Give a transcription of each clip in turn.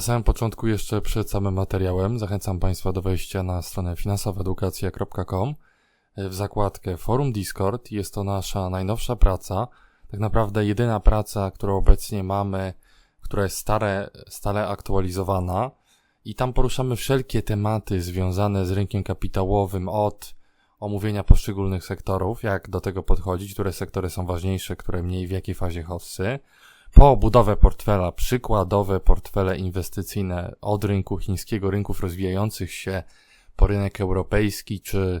Na samym początku, jeszcze przed samym materiałem, zachęcam Państwa do wejścia na stronę finansowaedukacja.com w zakładkę Forum Discord. Jest to nasza najnowsza praca, tak naprawdę jedyna praca, którą obecnie mamy, która jest stare, stale aktualizowana i tam poruszamy wszelkie tematy związane z rynkiem kapitałowym od omówienia poszczególnych sektorów, jak do tego podchodzić, które sektory są ważniejsze, które mniej, w jakiej fazie hossy, po budowę portfela, przykładowe portfele inwestycyjne od rynku chińskiego, rynków rozwijających się, po rynek europejski, czy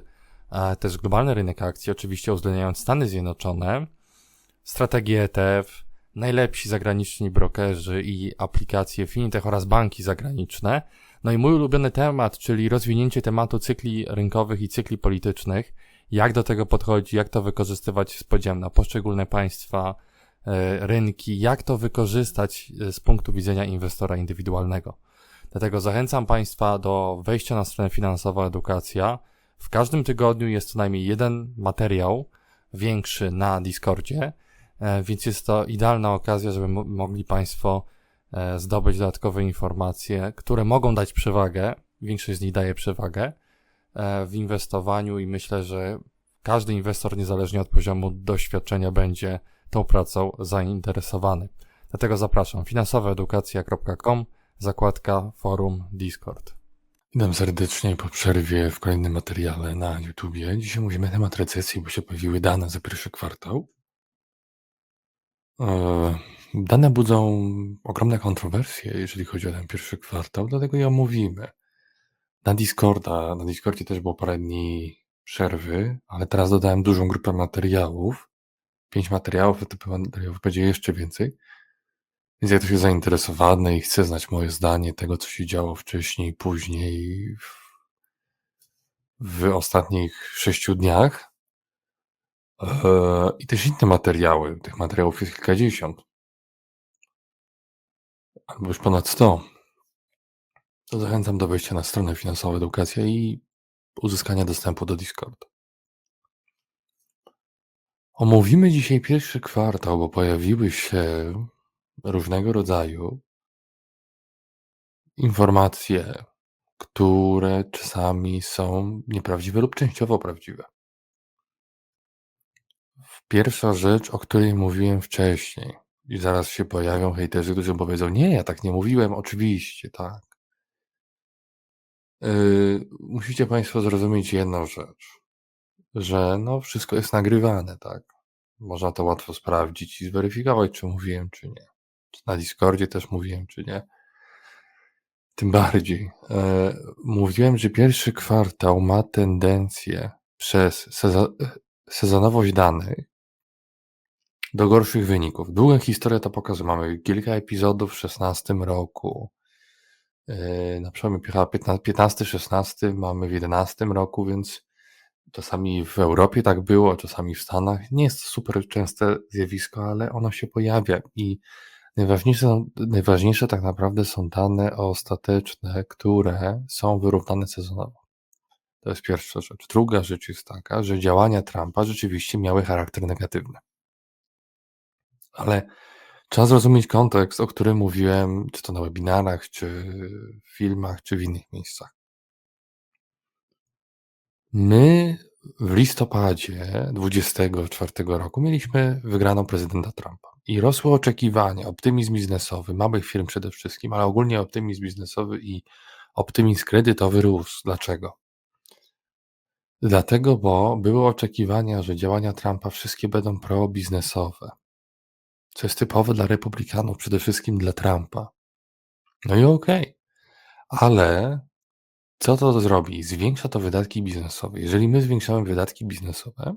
e, też globalny rynek akcji, oczywiście uwzględniając Stany Zjednoczone, strategie ETF, najlepsi zagraniczni brokerzy i aplikacje fintech oraz banki zagraniczne. No i mój ulubiony temat, czyli rozwinięcie tematu cykli rynkowych i cykli politycznych. Jak do tego podchodzi, jak to wykorzystywać z podziałem na poszczególne państwa, rynki, jak to wykorzystać e, z punktu widzenia inwestora indywidualnego. Dlatego zachęcam Państwa do wejścia na stronę Finansowa Edukacja. W każdym tygodniu jest co najmniej jeden materiał większy na Discordzie, e, więc jest to idealna okazja, żeby mogli Państwo E, zdobyć dodatkowe informacje, które mogą dać przewagę, większość z nich daje przewagę e, w inwestowaniu i myślę, że każdy inwestor, niezależnie od poziomu doświadczenia, będzie tą pracą zainteresowany. Dlatego zapraszam finansowaedukacja.com, zakładka forum Discord. Witam serdecznie po przerwie w kolejnym materiale na YouTubie. Dzisiaj mówimy na temat recesji, bo się pojawiły dane za pierwszy kwartał. Eee, Dane budzą ogromne kontrowersje, jeżeli chodzi o ten pierwszy kwartał, dlatego je omówimy. Na Discorda, na Discordzie też było parę dni przerwy, ale teraz dodałem dużą grupę materiałów. Pięć materiałów, to materiałów będzie jeszcze więcej. Więc jak ktoś jest zainteresowany i chce znać moje zdanie tego, co się działo wcześniej, później, w, w ostatnich sześciu dniach, e, i też inne materiały, tych materiałów jest kilkadziesiąt, albo już ponad 100, to zachęcam do wejścia na stronę Finansowa Edukacja i uzyskania dostępu do Discord. Omówimy dzisiaj pierwszy kwartał, bo pojawiły się różnego rodzaju informacje, które czasami są nieprawdziwe lub częściowo prawdziwe. Pierwsza rzecz, o której mówiłem wcześniej. I zaraz się pojawią hejterzy, którzy powiedzą: Nie, ja tak nie mówiłem, oczywiście, tak. Yy, musicie Państwo zrozumieć jedną rzecz, że no wszystko jest nagrywane, tak. Można to łatwo sprawdzić i zweryfikować, czy mówiłem, czy nie. Na Discordzie też mówiłem, czy nie. Tym bardziej. Yy, mówiłem, że pierwszy kwartał ma tendencję przez sezonowość danych do gorszych wyników. Długa historia to pokazuje. Mamy kilka epizodów w 16 roku. Yy, na przełomie 15-16 mamy w 11 roku, więc czasami w Europie tak było, czasami w Stanach. Nie jest to super częste zjawisko, ale ono się pojawia i najważniejsze, najważniejsze tak naprawdę są dane ostateczne, które są wyrównane sezonowo. To jest pierwsza rzecz. Druga rzecz jest taka, że działania Trumpa rzeczywiście miały charakter negatywny. Ale trzeba zrozumieć kontekst, o którym mówiłem, czy to na webinarach, czy w filmach, czy w innych miejscach. My w listopadzie 2024 roku mieliśmy wygraną prezydenta Trumpa i rosły oczekiwania, optymizm biznesowy, małych firm przede wszystkim, ale ogólnie optymizm biznesowy i optymizm kredytowy rósł. Dlaczego? Dlatego, bo były oczekiwania, że działania Trumpa wszystkie będą pro-biznesowe co jest typowe dla republikanów, przede wszystkim dla Trumpa. No i okej. Okay. Ale co to zrobi? Zwiększa to wydatki biznesowe. Jeżeli my zwiększamy wydatki biznesowe,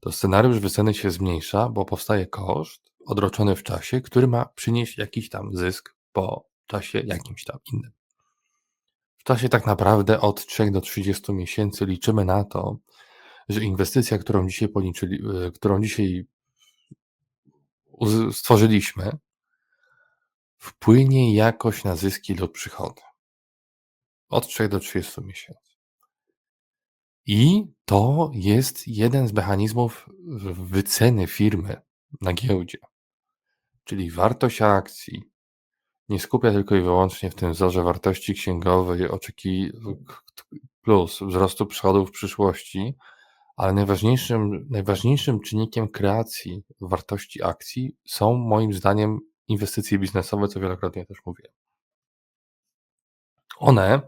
to scenariusz wyceny się zmniejsza, bo powstaje koszt odroczony w czasie, który ma przynieść jakiś tam zysk po czasie jakimś tam innym. W czasie tak naprawdę od 3 do 30 miesięcy liczymy na to, że inwestycja, którą dzisiaj policzyli, e, którą dzisiaj stworzyliśmy, wpłynie jakoś na zyski lub przychody. Od 3 do 30 miesięcy. I to jest jeden z mechanizmów wyceny firmy na giełdzie. Czyli wartość akcji nie skupia tylko i wyłącznie w tym wzorze wartości księgowej oczeki plus wzrostu przychodów w przyszłości, ale najważniejszym, najważniejszym czynnikiem kreacji wartości akcji są moim zdaniem inwestycje biznesowe, co wielokrotnie też mówiłem. One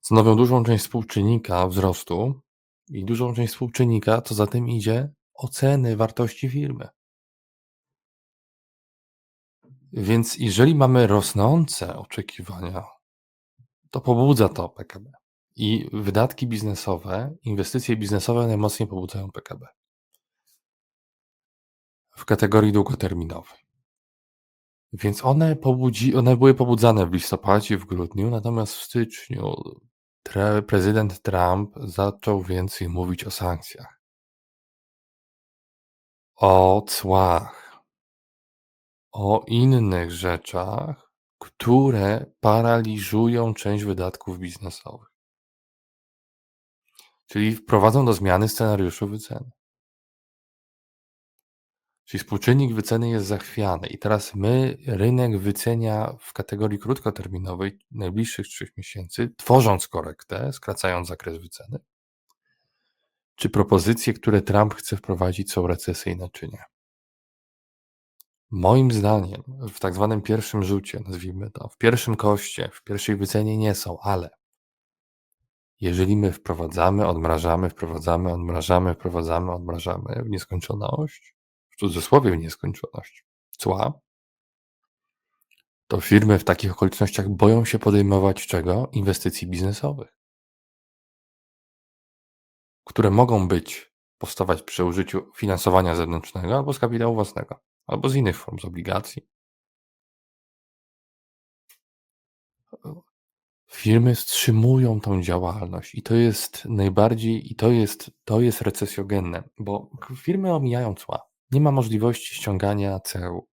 stanowią dużą część współczynnika wzrostu i dużą część współczynnika, co za tym idzie, oceny wartości firmy. Więc jeżeli mamy rosnące oczekiwania, to pobudza to PKB. I wydatki biznesowe, inwestycje biznesowe najmocniej pobudzają PKB. W kategorii długoterminowej. Więc one, pobudzi, one były pobudzane w listopadzie, w grudniu, natomiast w styczniu tre, prezydent Trump zaczął więcej mówić o sankcjach, o cłach, o innych rzeczach, które paraliżują część wydatków biznesowych. Czyli wprowadzą do zmiany scenariuszu wyceny. Czyli współczynnik wyceny jest zachwiany i teraz my rynek wycenia w kategorii krótkoterminowej najbliższych trzech miesięcy, tworząc korektę, skracając zakres wyceny. Czy propozycje, które Trump chce wprowadzić, są recesyjne, czy nie? Moim zdaniem, w tak zwanym pierwszym rzucie, nazwijmy to, w pierwszym koście, w pierwszej wycenie nie są, ale jeżeli my wprowadzamy, odmrażamy, wprowadzamy, odmrażamy, wprowadzamy, odmrażamy w nieskończoność, cudzysłowie nieskończoność, cła, to firmy w takich okolicznościach boją się podejmować czego? Inwestycji biznesowych, które mogą być, powstawać przy użyciu finansowania zewnętrznego albo z kapitału własnego, albo z innych form, z obligacji. Firmy wstrzymują tą działalność i to jest najbardziej, i to jest, to jest recesjogenne, bo firmy omijają cła. Nie ma możliwości ściągania ceł.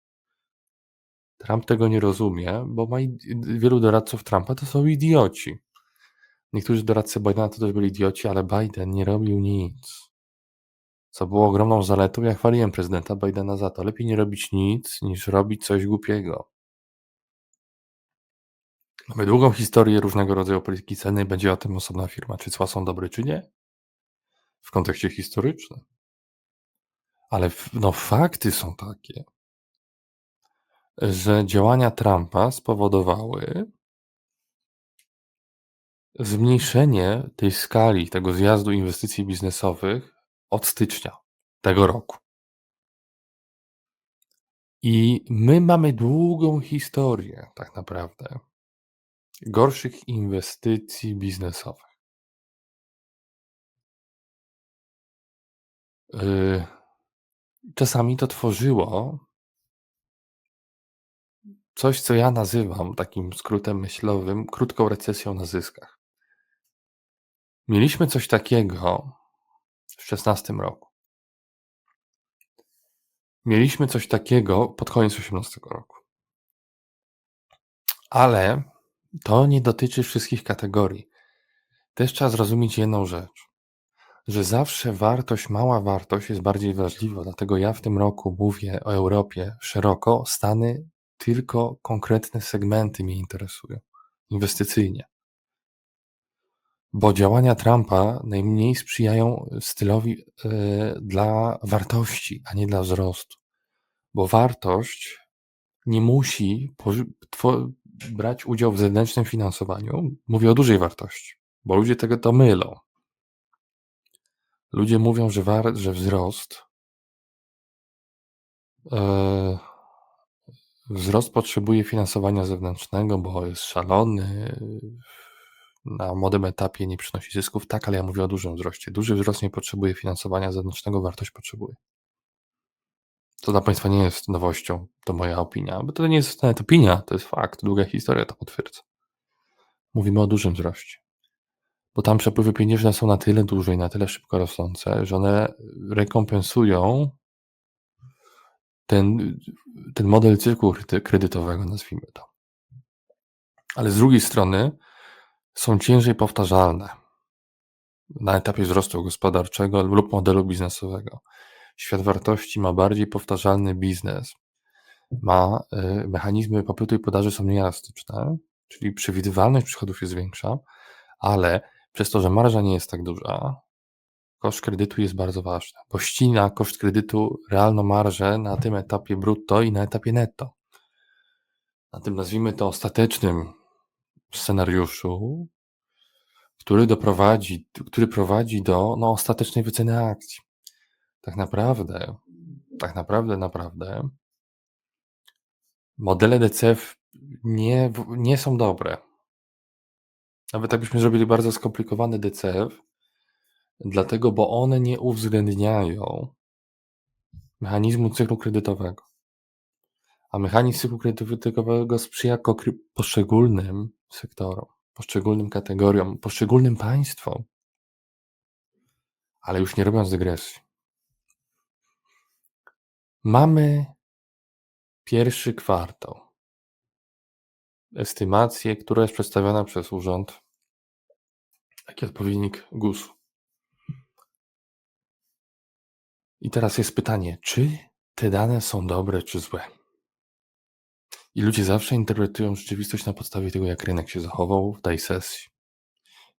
Trump tego nie rozumie, bo ma wielu doradców Trumpa to są idioci. Niektórzy doradcy Bidena to też byli idioci, ale Biden nie robił nic. Co było ogromną zaletą, ja chwaliłem prezydenta Bidena za to. Lepiej nie robić nic, niż robić coś głupiego. Mamy długą historię różnego rodzaju polityki celnej, będzie o tym osobna firma, czy cła są dobre, czy nie, w kontekście historycznym. Ale no, fakty są takie, że działania Trumpa spowodowały zmniejszenie tej skali, tego zjazdu inwestycji biznesowych od stycznia tego roku. I my mamy długą historię, tak naprawdę, gorszych inwestycji biznesowych. Yy, czasami to tworzyło coś, co ja nazywam takim skrótem myślowym krótką recesją na zyskach. Mieliśmy coś takiego w 16 roku. Mieliśmy coś takiego pod koniec 18 roku. Ale to nie dotyczy wszystkich kategorii. Też trzeba zrozumieć jedną rzecz, że zawsze wartość, mała wartość jest bardziej wrażliwa. Dlatego ja w tym roku mówię o Europie szeroko. Stany tylko konkretne segmenty mnie interesują inwestycyjnie. Bo działania Trumpa najmniej sprzyjają stylowi y, dla wartości, a nie dla wzrostu. Bo wartość nie musi brać udział w zewnętrznym finansowaniu, mówię o dużej wartości, bo ludzie tego to mylą. Ludzie mówią, że, war, że wzrost e, wzrost potrzebuje finansowania zewnętrznego, bo jest szalony, na młodym etapie nie przynosi zysków. Tak, ale ja mówię o dużym wzroście. Duży wzrost nie potrzebuje finansowania zewnętrznego, wartość potrzebuje. To dla Państwa nie jest nowością, to moja opinia, bo to nie jest nawet opinia, to jest fakt, długa historia to potwierdza. Mówimy o dużym wzroście, bo tam przepływy pieniężne są na tyle duże i na tyle szybko rosnące, że one rekompensują ten, ten model cyklu kredytowego, nazwijmy to. Ale z drugiej strony są ciężej powtarzalne na etapie wzrostu gospodarczego lub modelu biznesowego. Świat wartości ma bardziej powtarzalny biznes. ma y, mechanizmy popytu i podaży są nieelastyczne, czyli przewidywalność przychodów jest większa, ale przez to, że marża nie jest tak duża, koszt kredytu jest bardzo ważny, bo ścina koszt kredytu realną marżę na tym etapie brutto i na etapie netto. Na tym nazwijmy to ostatecznym scenariuszu, który doprowadzi, który prowadzi do no, ostatecznej wyceny akcji. Tak naprawdę, tak naprawdę, naprawdę modele DCF nie, nie są dobre. Nawet jakbyśmy zrobili bardzo skomplikowany DCF, dlatego, bo one nie uwzględniają mechanizmu cyklu kredytowego. A mechanizm cyklu kredytowego sprzyja poszczególnym sektorom, poszczególnym kategoriom, poszczególnym państwom. Ale już nie robiąc dygresji. Mamy pierwszy kwartał. Estymację, która jest przedstawiona przez urząd, taki odpowiednik GUS-u. I teraz jest pytanie, czy te dane są dobre, czy złe? I ludzie zawsze interpretują rzeczywistość na podstawie tego, jak rynek się zachował w tej sesji.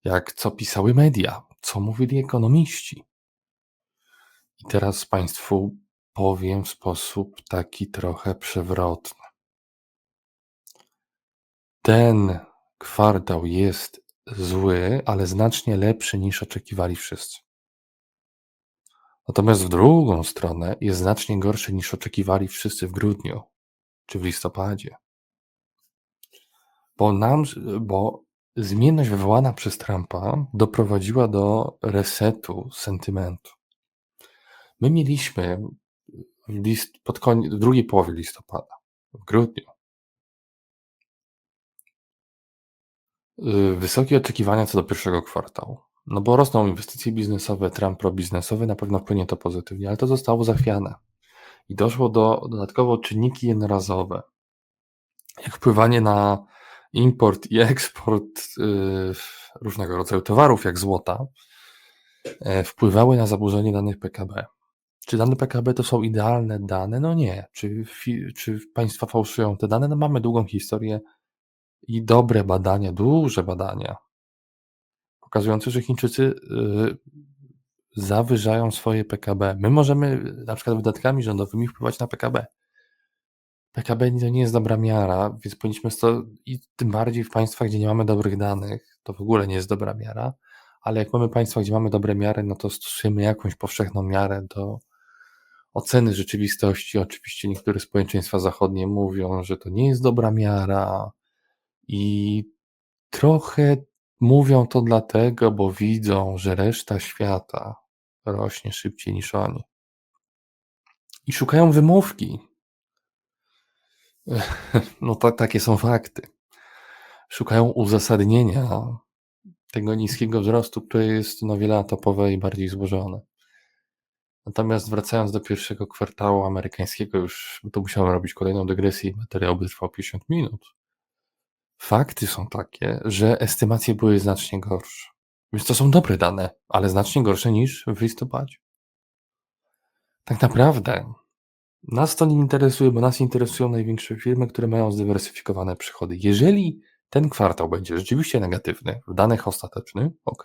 Jak co pisały media, co mówili ekonomiści. I teraz Państwu powiem w sposób taki trochę przewrotny. Ten kwartał jest zły, ale znacznie lepszy niż oczekiwali wszyscy. Natomiast w drugą stronę jest znacznie gorszy niż oczekiwali wszyscy w grudniu czy w listopadzie. Bo nam, bo zmienność wywołana przez Trumpa doprowadziła do resetu sentymentu. My mieliśmy list, pod koniec, w drugiej połowie listopada, w grudniu, wysokie oczekiwania co do pierwszego kwartału. No bo rosną inwestycje biznesowe, Trump probiznesowy, na pewno wpłynie to pozytywnie, ale to zostało zachwiane. I doszło do dodatkowo czynniki jednorazowe, jak wpływanie na import i eksport y, różnego rodzaju towarów, jak złota, e, wpływały na zaburzenie danych PKB. Czy dane PKB to są idealne dane? No nie. Czy, czy państwa fałszują te dane? No mamy długą historię i dobre badania, duże badania, pokazujące, że Chińczycy y, zawyżają swoje PKB. My możemy na przykład wydatkami rządowymi wpływać na PKB. PKB to nie jest dobra miara, więc powinniśmy to, i tym bardziej w państwach, gdzie nie mamy dobrych danych, to w ogóle nie jest dobra miara, ale jak mamy państwa, gdzie mamy dobre miary, no to stosujemy jakąś powszechną miarę do oceny rzeczywistości. Oczywiście niektóre społeczeństwa zachodnie mówią, że to nie jest dobra miara i trochę mówią to dlatego, bo widzą, że reszta świata rośnie szybciej niż oni. I szukają wymówki. No to, takie są fakty. Szukają uzasadnienia tego niskiego wzrostu, który jest no wieloetapowe i bardziej złożone. Natomiast wracając do pierwszego kwartału amerykańskiego, już to musiałem robić kolejną dygresję i materiał by trwał 50 minut. Fakty są takie, że estymacje były znacznie gorsze. Więc to są dobre dane, ale znacznie gorsze niż w listopadzie. Tak naprawdę nas to nie interesuje, bo nas interesują największe firmy, które mają zdywersyfikowane przychody. Jeżeli ten kwartał będzie rzeczywiście negatywny w danych ostatecznych, ok,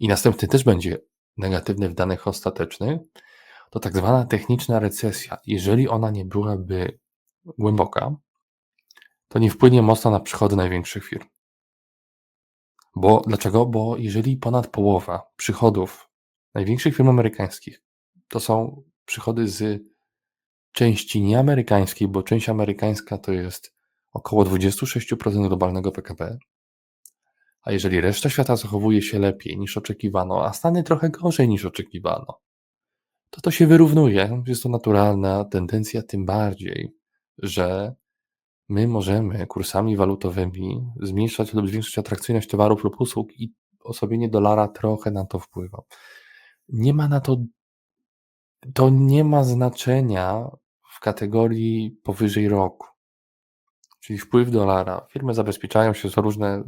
i następny też będzie negatywny w danych ostatecznych, to tak zwana techniczna recesja, jeżeli ona nie byłaby głęboka, to nie wpłynie mocno na przychody największych firm. Bo dlaczego? Bo jeżeli ponad połowa przychodów największych firm amerykańskich to są przychody z części nieamerykańskiej, bo część amerykańska to jest około 26% globalnego PKB, a jeżeli reszta świata zachowuje się lepiej niż oczekiwano, a Stany trochę gorzej niż oczekiwano, to to się wyrównuje. Jest to naturalna tendencja, tym bardziej, że my możemy kursami walutowymi zmniejszać lub zwiększać atrakcyjność towarów lub usług i osłabienie dolara trochę na to wpływa. Nie ma na to, to nie ma znaczenia w kategorii powyżej roku. Czyli wpływ dolara. Firmy zabezpieczają się za różne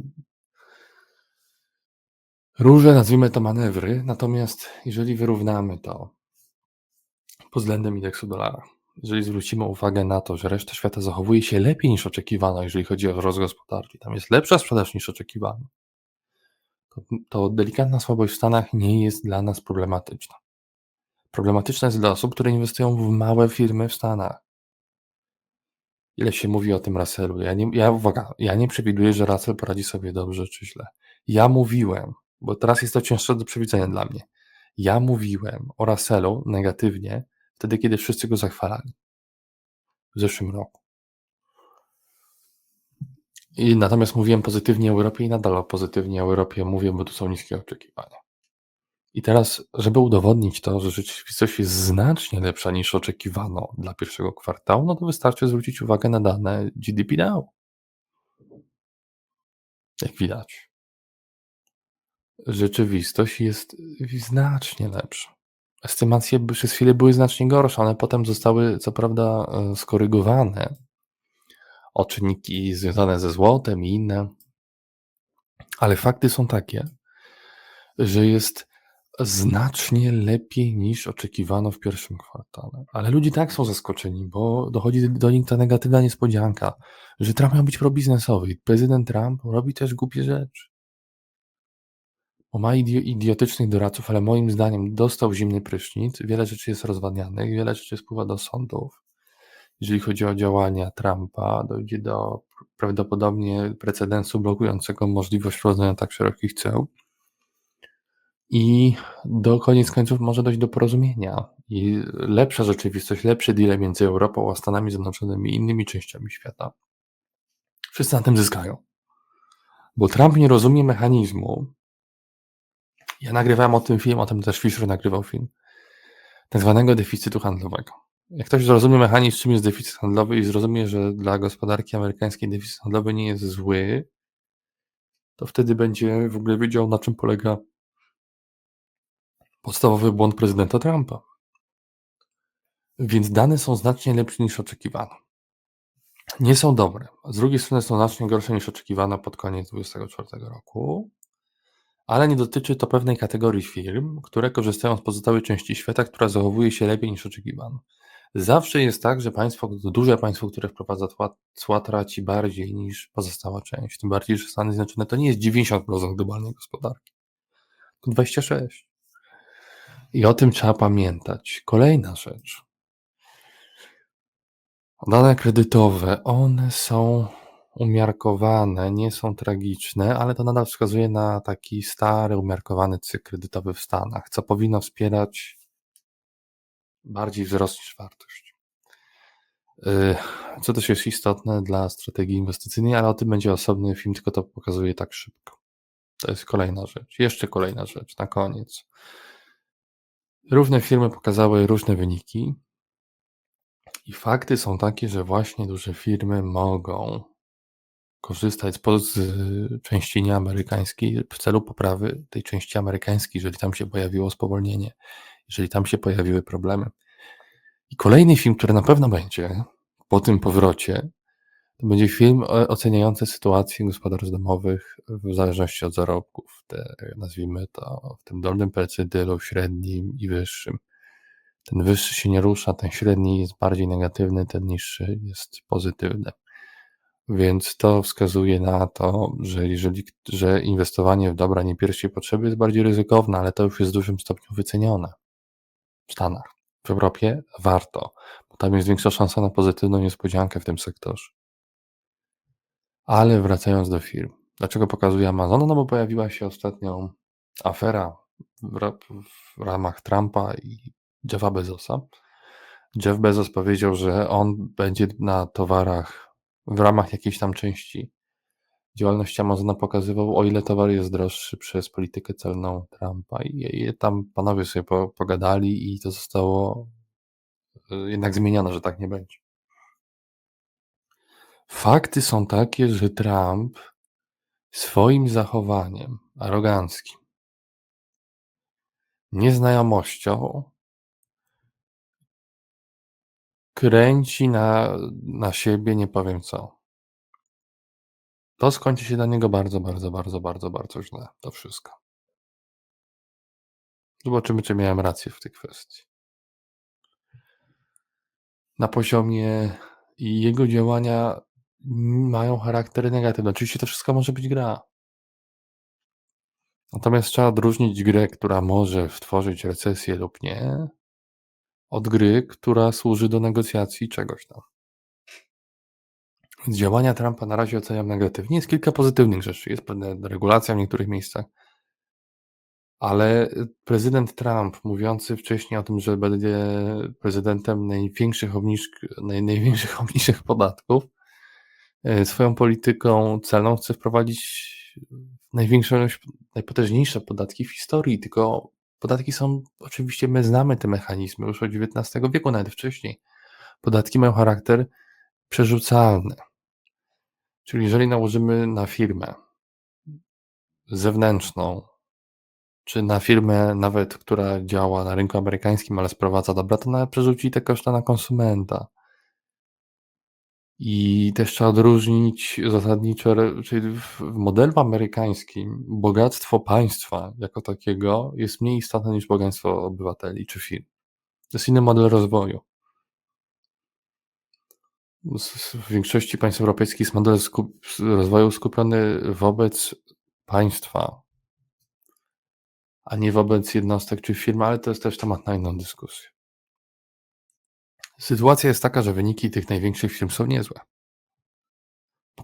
różne, nazwijmy to manewry, natomiast jeżeli wyrównamy to pod względem indeksu dolara, jeżeli zwrócimy uwagę na to, że reszta świata zachowuje się lepiej niż oczekiwano, jeżeli chodzi o wzrost gospodarczy, tam jest lepsza sprzedaż niż oczekiwano, to, to delikatna słabość w Stanach nie jest dla nas problematyczna. Problematyczna jest dla osób, które inwestują w małe firmy w Stanach. Ile się mówi o tym Russellu? Ja nie, ja, uwaga, ja nie przewiduję, że Russell poradzi sobie dobrze czy źle. Ja mówiłem, bo teraz jest to cięższe do przewidzenia dla mnie. Ja mówiłem o Russellu negatywnie wtedy, kiedy wszyscy go zachwalali. W zeszłym roku. I natomiast mówiłem pozytywnie o Europie i nadal pozytywnie o Europie mówię, bo tu są niskie oczekiwania. I teraz, żeby udowodnić to, że rzeczywistość jest znacznie lepsza niż oczekiwano dla pierwszego kwartału, no to wystarczy zwrócić uwagę na dane GDP Now. Jak widać. Rzeczywistość jest znacznie lepsza. Estymacje przez chwilę były znacznie gorsze, one potem zostały co prawda e, skorygowane o czynniki związane ze złotem i inne, ale fakty są takie, że jest znacznie lepiej niż oczekiwano w pierwszym kwartale. Ale ludzie tak są zaskoczeni, bo dochodzi do nich ta negatywna niespodzianka, że Trump miał być probiznesowy. Prezydent Trump robi też głupie rzeczy. Bo ma idi- idiotycznych doradców, ale moim zdaniem dostał zimny prysznic, wiele rzeczy jest rozwadnianych, wiele rzeczy spływa do sądów. Jeżeli chodzi o działania Trumpa, dojdzie do prawdopodobnie precedensu blokującego możliwość wprowadzenia tak szerokich ceł. I do koniec końców może dojść do porozumienia. I lepsza rzeczywistość, lepszy deal między Europą a Stanami Zjednoczonymi i innymi częściami świata. Wszyscy na tym zyskają. Bo Trump nie rozumie mechanizmu. Ja nagrywałem o tym film, o tym też Fisher nagrywał film. Tak zwanego deficytu handlowego. Jak ktoś zrozumie mechanizm, czym jest deficyt handlowy i zrozumie, że dla gospodarki amerykańskiej deficyt handlowy nie jest zły, to wtedy będzie w ogóle wiedział, na czym polega podstawowy błąd prezydenta Trumpa. Więc dane są znacznie lepsze niż oczekiwano. Nie są dobre. Z drugiej strony są znacznie gorsze niż oczekiwano pod koniec 2024 roku. Ale nie dotyczy to pewnej kategorii firm, które korzystają z pozostałej części świata, która zachowuje się lepiej niż oczekiwano. Zawsze jest tak, że państwo, duże państwo, które wprowadza cła, cła traci bardziej niż pozostała część. Tym bardziej, że Stany Zjednoczone to nie jest 90% globalnej gospodarki, tylko 26%. I o tym trzeba pamiętać. Kolejna rzecz. Dane kredytowe, one są umiarkowane, nie są tragiczne, ale to nadal wskazuje na taki stary, umiarkowany cykl kredytowy w Stanach, co powinno wspierać bardziej wzrost niż wartość. Yy, Co też jest istotne dla strategii inwestycyjnej, ale o tym będzie osobny film, tylko to pokazuje tak szybko. To jest kolejna rzecz. Jeszcze kolejna rzecz, na koniec. Różne firmy pokazały różne wyniki. I fakty są takie, że właśnie duże firmy mogą korzystać z, części nieamerykańskiej w celu poprawy tej części amerykańskiej, jeżeli tam się pojawiło spowolnienie, jeżeli tam się pojawiły problemy. I kolejny film, który na pewno będzie po tym powrocie, to będzie film oceniający sytuację gospodarstw domowych w zależności od zarobków. Te, nazwijmy to w tym dolnym percentylu, średnim i wyższym. Ten wyższy się nie rusza, ten średni jest bardziej negatywny, ten niższy jest pozytywny. Więc to wskazuje na to, że jeżeli że inwestowanie w dobra nie pierwszej potrzeby jest bardziej ryzykowne, ale to już jest w dużym stopniu wycenione. W Stanach, w Europie warto, bo tam jest większa szansa na pozytywną niespodziankę w tym sektorze. Ale wracając do firm. Dlaczego pokazuję Amazon? No bo pojawiła się ostatnio afera w, w ramach Trumpa i Jeffa Bezosa. Jeff Bezos powiedział, że on będzie na towarach w ramach jakiejś tam części działalności Amazona pokazywał, o ile towar jest droższy przez politykę celną Trumpa. I, i tam panowie sobie po, pogadali i to zostało y, jednak zmienione, że tak nie będzie. Fakty są takie, że Trump swoim zachowaniem aroganckim, nieznajomością kręci na, na siebie nie powiem co. To skończy się dla niego bardzo, bardzo, bardzo, bardzo, bardzo źle. To wszystko. Zobaczymy, czy miałem rację w tej kwestii. na poziomie jego działania mają charakter negatywny. Oczywiście to wszystko może być gra. Natomiast trzeba odróżnić grę, która może stworzyć recesję lub nie, od gry, która służy do negocjacji czegoś tam. Więc działania Trumpa na razie oceniam negatywnie. Jest kilka pozytywnych rzeczy. Jest pewna regulacja w niektórych miejscach. Ale prezydent Trump, mówiący wcześniej o tym, że będzie prezydentem największych obniżk, naj, największych obniżek podatków, e, swoją polityką celną chce wprowadzić największą, najpotężniejsze podatki w historii. Tylko podatki są, oczywiście my znamy te mechanizmy już od XIX wieku, nawet wcześniej. Podatki mają charakter przerzucalny. Czyli jeżeli nałożymy na firmę zewnętrzną, czy na firmę nawet, która działa na rynku amerykańskim, ale sprowadza dobra, to nawet przerzuci te koszta na konsumenta. I też trzeba odróżnić zasadniczo, czyli w modelu amerykańskim bogactwo państwa jako takiego jest mniej istotne niż bogactwo obywateli czy firm. To jest inny model rozwoju. W większości państw europejskich jest model skup rozwoju skupiony wobec państwa, a nie wobec jednostek czy firm, ale to jest też temat na inną dyskusję. Sytuacja jest taka, że wyniki tych największych firm są niezłe.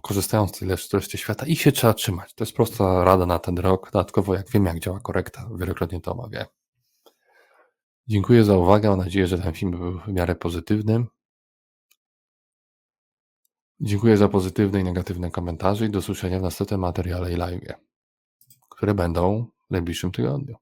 Korzystają z tyle z świata i się trzeba trzymać. To jest prosta rada na ten rok. Dodatkowo, jak wiem, jak działa korekta, wielokrotnie to omawiałem. Dziękuję za uwagę. Mam nadzieję, że ten film był w miarę pozytywny. Dziękuję za pozytywne i negatywne komentarze i do usłyszenia w następnym materiale i live, które będą w najbliższym tygodniu.